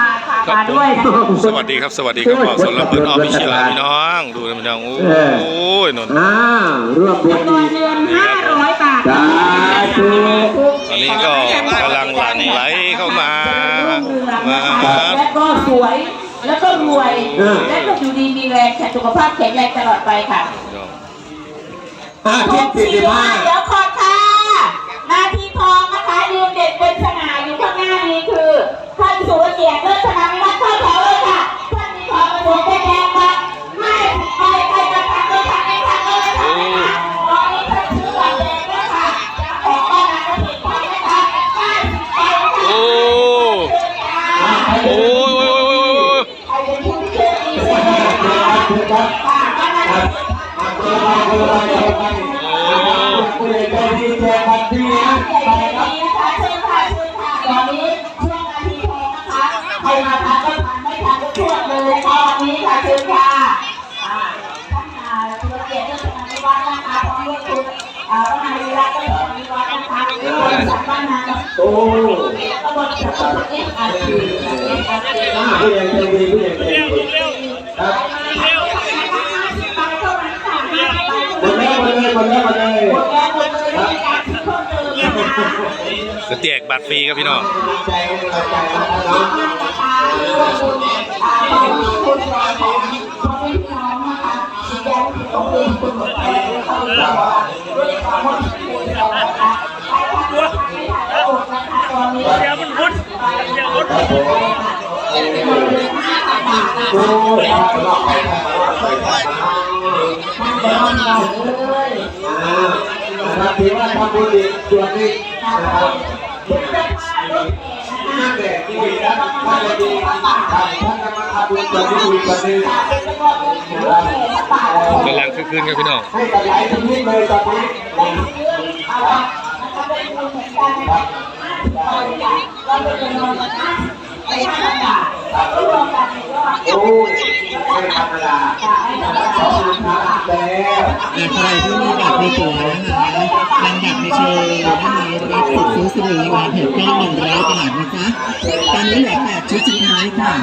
มาค่ะครับมาผมด้วยนะสวัสดีครับสวัสดีครับบอกสนลำเพินออฟฟิเชียลพี่น้อง ดูนะพี่น้องโอ้ยนนท์อ่าร่วมบุญจำนวอีนกเดือนห้าร้อยบาทสาธุตอนนี้ก็กำลังหลั่งไหลเข้ามามาและก็สวยแล้วก็รวยและก็อยู่ดีมีแรงแข็งสุขภาพแข็งแรงตลอดไปค่ะอ่าหเจ็ดกสิบสี่ห้าห้าเดี๋ยวขอค่ะหนาทีทองนะคะยืนเด็ดเป็นสง่าอยู่ข้างหน้านี้คือท่าน สุรเกียรติเลิศนะวิวัฒน์เข้าแถวเลยค่ะท่านมีทองมาดูแดงมาให้ใครใครจะทำเลยทำเลยทำเลยทำเลยค่ะตอนนี้ท่านซื้อบัตรแดงด้วค่ะจะออกบ้านนะผิดไปนะคะได้ไปค่ะโอ้โอ้ยโอ้ยโอ้ยโอ้ยใครเป็นผู้ที่เชื่อดีสุดนะคะค่ะบ้านนั้น ใครมาทันก็ทันไม่ทันก็ช่วยเลยค่ะวันนี้ค่ะเชิญค่ะอ่าท่านอ่าธุรเกียรติเจ้าชนะนิวัฒน์นะคะพร้อมด้วยคุณอ่าพระนายวิรัตน์เจ้าชนะนิวัฒน์นะคะบริษัทบ้านนาโอ้ตำบลสะพานเอ็กอาร์ทีเอ็กอาร์ทีอ่าผู้ใหญ่ใจดีผู้ใหญ่ใจดีครับหมดแล้วหมดเลยหมดแล้วหมดเลยหมดแล้วหมดเลยไม่มีการซื้อเพิ่มเติมนะคะจะแจกบัตรฟรีครับพี่น้อง ใจใจนะครับเดี๋ยวมันพุดเดี๋ยวพุดครับผมโอ้ยหลอกไปอ่านะครับถือว่าทำบุญอีกส่วนหนึงนะครับ นั่นแหละที่ดีนะท่านจะดีท่านจะมาทำบุญส่วนที่ดีส่วนหนึงนะครับกำลังคึกคืนครับพี่น้องให้กับหลายชีวิตเลยตอนนี้โอ้ยไม่ธรรมดาขอบคุณครับแล้ว อ่าใครที่มีบัตรในตัวนะคะนำบัตรในโชว์นะคะรับสิทธิ์ซื้อสิริวัลเหตุการณ์หนึ่งร้อยบาทนะจ๊ะตอนนี้เหลือแปดชุดสุดท้ายค่ะ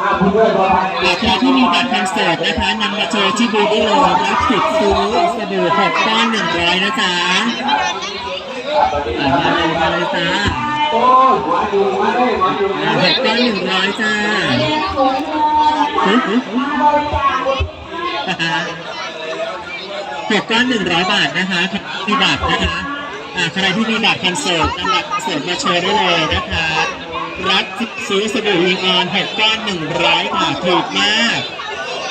มาพูดด้วยพอไปอ่าใครที่มีบัตรคอนเสิร์ตนะคะนำมาโชว์ที่บูธได้เลยรับสิทธิ์ซื้อสบู่หกก้อนหนึ่งร้อยนะจ๊ะมาเลยมาเลยจ้าเหัวอยู่อ่าหกก้อนหนึ่งร้อยจ้า หึหึหกก้อนหนึ่งร้อยบาทนะคะมีบัตรนะคะอ่าใครที่มีบัตรคอนเสิร์ตนำบัตรคอนเสิร์ตมาโชว์ได้เลยนะคะรับซื้อสบู่ลีออนหกก้อนหนึ่งร้อยบาทถูกมาก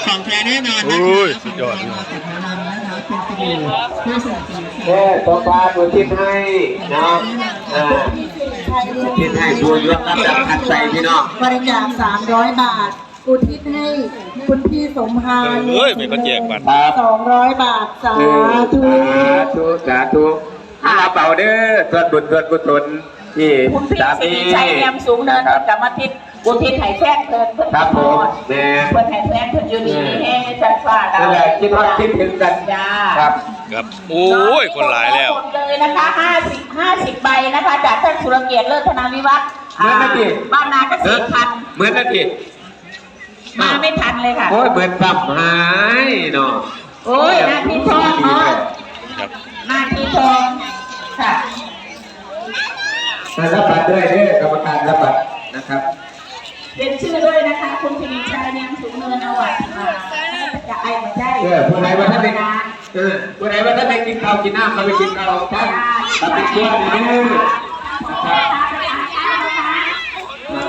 ของแท้แน่นอนนะโอ้คะยสุดยอดของจากแนะนำนะคะเป็นสบู่เพื่อสนับสนุนแค่ตัวปลาตัวทิพย์ให้นะอ่าทิพย์ให้ดูยกรับจากขัดใส่พี่น้อง บริจาค300 บาทอุทิศให้ คุณพี่สมพานเอ้ยไม่ก็แจกบัตรครับ200บาทสาธุสาธุสาธุอาเป่าเด้อส่วนบุญส่วนกุศลที่คุณพี่สาสิมีริชัยเนียมสูงเนินครับกรรมทิศบุญทิศไห่แฟนเพิ่นเพิ่นครับผมแม่ เพิ่นไห่แฟนเพิ่นอยู่นี่แห้งจันฟ้าดานั่วนแหละคิดว่าคิดถึงกัน จ้า ครับ ครับโอ้ยคนหลายแล้ว หมดเลยนะคะ50 50ใบนะคะ จากท่านสุรเกียรติเลิศธนาวิวัฒน์เหมือนกันดิ บ้านนาเกษตรพันธุ์เหมือนนาที มาไม่ทันเลยค่ะ โอ้ยเหมือนสับหายเนาะโอ้ยนาทีทองเนาะครับนาทีทองค่ะรับบัตรด้วยเด้อกรรมการรับบัตรนะครับเป็นชื่อด้วยนะคะ คุณสิริชัยเนียมสูงเนินเอาไว้มาจะไอ้มาได้เออผู้ใดว่าท่านได้เออผู้ใดว่าท่านได้กินข้าวกินน้ำก็ไปกินข้าวท่านตัดติดตัวนี่เด้อนะ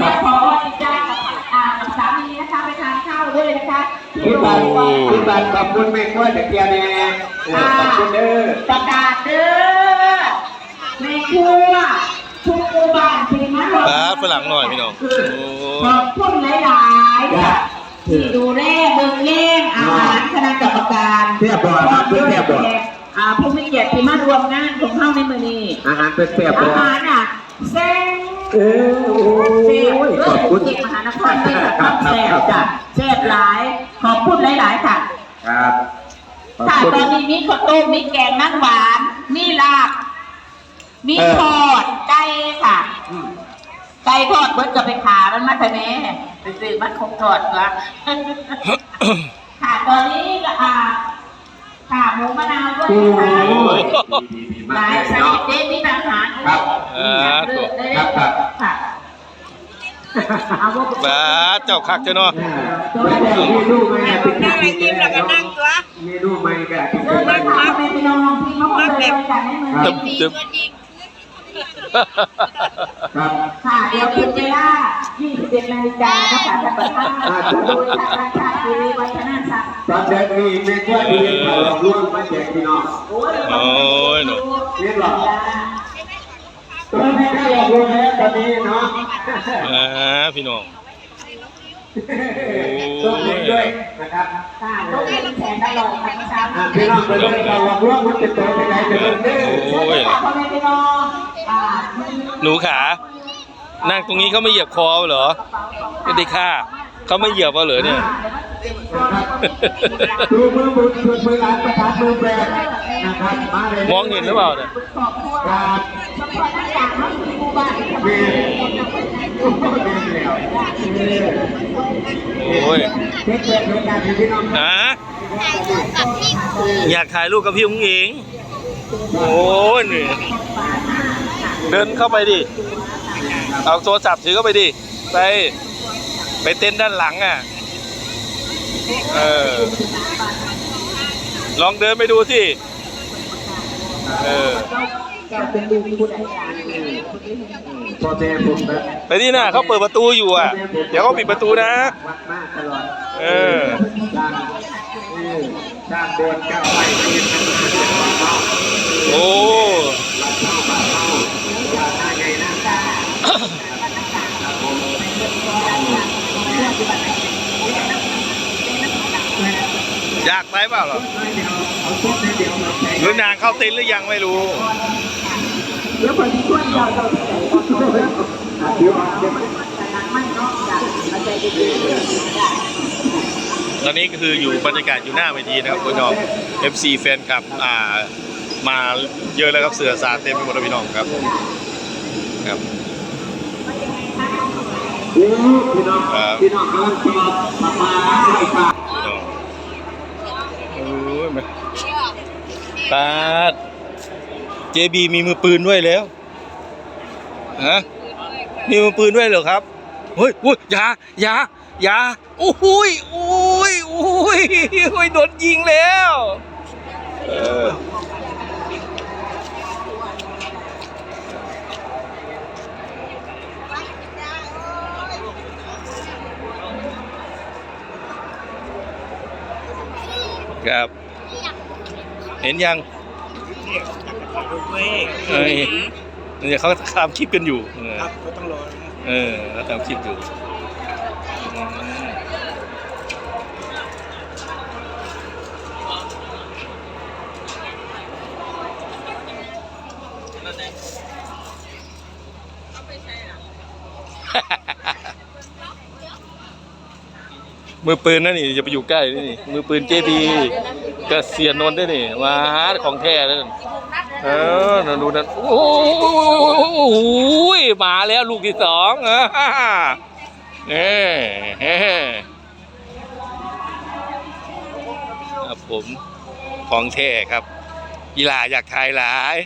ครับ ขอติดใจกับอ่าสามีนะคะไปทานข้าวด้วยนะคะที่ พี่โรบังนพยาบาลพี่บันขอบคุณแม่กล้วยตะเกียบแน่เออขอบคุณเด้อประกาศเด้อในครัวทุกหมู่บ้านที่มาร่วมครับฝรั่งหน่อยพี่น้องโอ้ขอบคุณหลายๆค่ะที่ดูแลเบิ่งแย่งอาหารคณะกรรมการเทียบบ่อครับเทียบบ่ออ่าผู้มีเกียรติที่มารวมงานของเฮาในมื้อนี้อาหารเป็นเทียบบ่อาอหารอะแซ่บ เออโอ้แซ่บยเลิขอบศคุณจริงมหานครนี่ค่ะแซ่บจ้ะแซ่บหลาย ขอบคุณหลายๆค่ะ ครับขอบค่ะคุณ ตอนนี้มีข้าวต้มมีแกงนั่งหวาน มีลาบ มีเออ ทอดไก่ค่ะไก่ทอดเบิดกับไปขามันมาทะเนไปซื้อมันคงถอดวะค่ะตอนนี้ก็อ่า ค่ะหมูมะนาวด้วยนะคะหลายชนิดเด็ดมีอาหารครับ เออตับครับครับ ค่ะเอาพวกบาดเจ้าคักเจ้าเนาะมีลูกไหมนั่งยิ้มแล้วก็นั่งตัวมีลูกไหมก็ที่เดิเป็นนทางไปพี่น้องพี่น้องเลยเลยกันให้มือตึ๊บตึ๊บ ครับค่ะเดี๋ยวเป็นเวลา21นาฬิกานะคะท่านประธานโดยทางราชาทีวีวัฒนศักดิ์ตอนเด็กนี่แม่ก็ดีเขาร่วมมาแจกพี่น้องโอ้ยโอ้ยหนูเรียบร้อยตอนนี้ก็หลอกลวงแล้วตอนนี้เนาะอ่าพี่น้อง ต้องเล่นด้วยนะครับค่ะต้องเล่นแขนตลอดค่ะเช้าอ่าพี่น้องไปเลยเราหลอกลวงมันจะตัวไปไหนจะเป็นเด้อโอ้ยพ่อแม่พี่น้องอ่าหนูขา นั่งตรงนี้เขาไม่เหยียบคอเหรอไม่ได้ค่าเขาไม่เหยียบเอาเหรอเนี่ย ดูมือมือมือมือหลานประธานมือแบกนะครับมาเลยมองเห็นหรือเปล่าเนี่ยขอบคุณครับสปอร์ตต่างๆทั้งที่หมู่บ้านเมีโอ้โหเมีแล้ว โอ้ยเด็กเด็กเด็กการพี่น้องฮะอยากถ่ายรูปกับพี่อุ้งอิงโอ้ยเหนื่อยเดินเข้าไปดิ เอาโทรศัพท์ถือเข้าไปดิ ไป ไปเต้นด้านหลังอะ เออ ลองเดินไปดูสิ เออพ่อ แม่ผมนะไปที่น่ะเขาเปิดประตูอยู่อะ เดี๋ยวเขาปิดประตูนะวัดมากตลอดเออสร้างเออสร้างโบสถ์เก้าไม้ที่มันเป็นวัดเนาะโอ้วัดเนาะวัดเนาะอย่าหน้าใหญ่หน้าตาอยากไปเปล่าเหรอเอาต้นเดียวมาใส่หรือนางเข้าเต็นท์หรือยังไม่รู้เดี๋ยวคนที่ช่วยเรา เราจะได้ขอบคุณเดี๋ยวเดี๋ยวแต่นั้นไม่นอนนี้ก็คืออยู่บรรยากาศอยู่หน้าเวทีนะครับคุณน้อง FC แฟนคลับอ่ามาเยอะแล้วครับเสือสาเต็มไปหมดแล้วพี่น้องครับครับพี่น้องพี่น้องกำลังตอบมามาไล่ปากโอ้ยมาตาดเจบีมีมือปืนด้วยแล้ว ฮะมีมือปืนด้วยเหรอครับเฮ้ยอุ้ยอย่าอย่าอย่าโอ้ยโอ้ยโอ้ยโอ้ยโดนยิงแล้วเออครับเห็นยังเอ้ย เนี่ยเขาทำคลิปกันอยู่ครับเขาต้องรอเออเขาทำคลิปอยู่อืมมือปืนนั่นนี่อย่าไปอยู่ใกล้นี่มือปืนเจบีก็เสียนนท์ด้วยนี่มาของแท้นั่น เออนั่นดูนั่นโอ้ยมาแล้วลูกที่สองอ่าเอ้เฮ้ครับผมของแท้ครับกีฬาอยากทายหลาย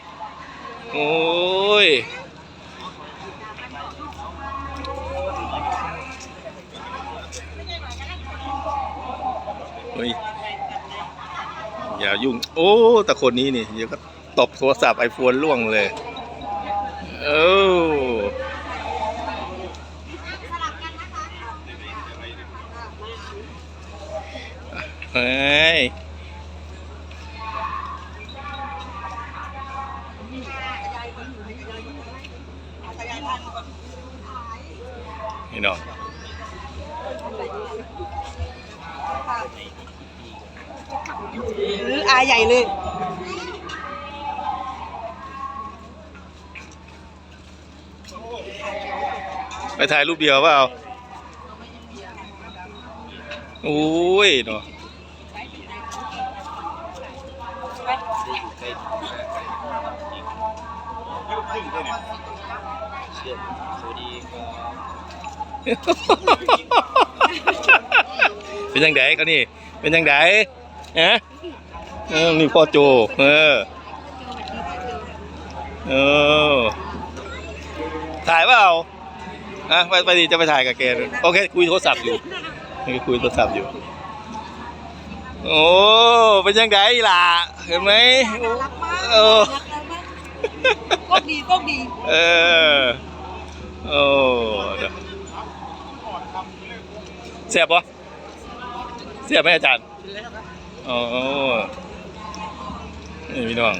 โอ้ยเฮ้ยอย่ายุ่ง โอ้ แต่คนนี้นี่เดี๋ยวก็ ตบโทรศัพท์ไอโฟนล่วงเลย เออเฮ้ยนี่น้องหรืออาใหญ่เลย ไปถ่ายรูปเดียวเปล่าโอ้ยเนาะเป็นยังไงเขานี่ เป็นยังไงฮะเออนี่พ่อโจ เออ เออ ถ่ายเปล่า อะไปไปดีจะไปถ่ายกับแกด้วยโอเคคุยโทรศัพท์อยู่คุยโทรศัพท์อยู่ โอ้เป็นยังไงล่ะเห็นไหมเออก็ดีก็ดีเออโอ้เดี๋ยวเสียบปะเสียบไหมอาจารย์อ๋อนี่พี่น้อง